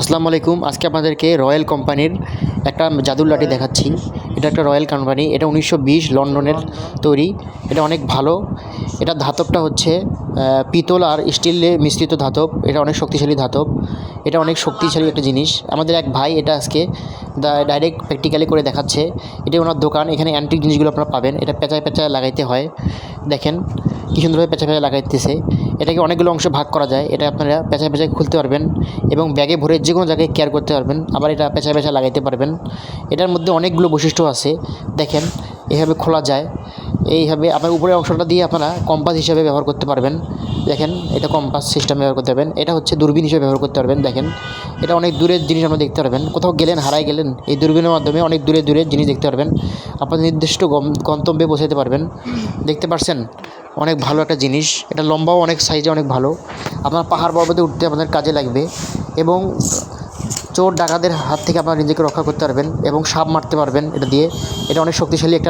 আসসালামু আলাইকুম। আজকে আপনাদেরকে রয়্যাল কোম্পানির একটা জাদুর লাঠি দেখাচ্ছি। এটা একটা রয়্যাল কোম্পানি। এটা উনিশশো বিশ লন্ডনের তৈরি। এটা অনেক ভালো। এটা ধাতবটা হচ্ছে পিতল আর স্টিলে মিশ্রিত ধাতব। এটা অনেক শক্তিশালী ধাতব। এটা অনেক শক্তিশালী একটা জিনিস। আমাদের এক ভাই এটা আজকে ডাইরেক্ট প্র্যাকটিক্যালি করে দেখাচ্ছে। এটা ওনার দোকান, এখানে অ্যান্টিক জিনিসগুলো আপনারা পাবেন। এটা পেঁচায় পেঁচায় লাগাইতে হয়। দেখেন কী সুন্দরভাবে পেঁচা পেঁচা লাগাইতেছে। এটাকে অনেকগুলো অংশ ভাগ করা যায়। এটা আপনারা পেঁচা পেঁচায় খুলতে পারবেন এবং ব্যাগে ভরে যে কোনো জায়গায় কেয়ার করতে পারবেন। আবার এটা পেঁচা পেঁচা লাগাইতে পারবেন। এটার মধ্যে অনেকগুলো বৈশিষ্ট্য আছে। দেখেন এভাবে খোলা যায়। এইভাবে আপনার উপরের অংশটা দিয়ে আপনারা কম্পাস হিসাবে ব্যবহার করতে পারবেন। দেখেন, এটা কম্পাস সিস্টেম ব্যবহার করতে পারবেন। এটা হচ্ছে দূরবীন হিসেবে ব্যবহার করতে পারবেন। দেখেন, এটা অনেক দূরের জিনিস আপনারা দেখতে পারবেন। কোথাও গেলেন হারাই গেলেন, এই দূরবীনের মাধ্যমে অনেক দূরে দূরে জিনিস দেখতে পারবেন। আপনার নির্দিষ্ট গন্তব্যে পৌঁছাতে পারবেন। দেখতে পারছেন? অনেক ভালো একটা জিনিস। এটা লম্বাও, অনেক সাইজে অনেক ভালো। আপনার পাহাড় পর্বতে উঠতে আপনাদের কাজে লাগবে এবং চোর ডাকাতের হাত থেকে আপনারা নিজেকে রক্ষা করতে পারবেন এবং সাপ মারতে পারবেন এটা দিয়ে। এটা অনেক শক্তিশালী একটা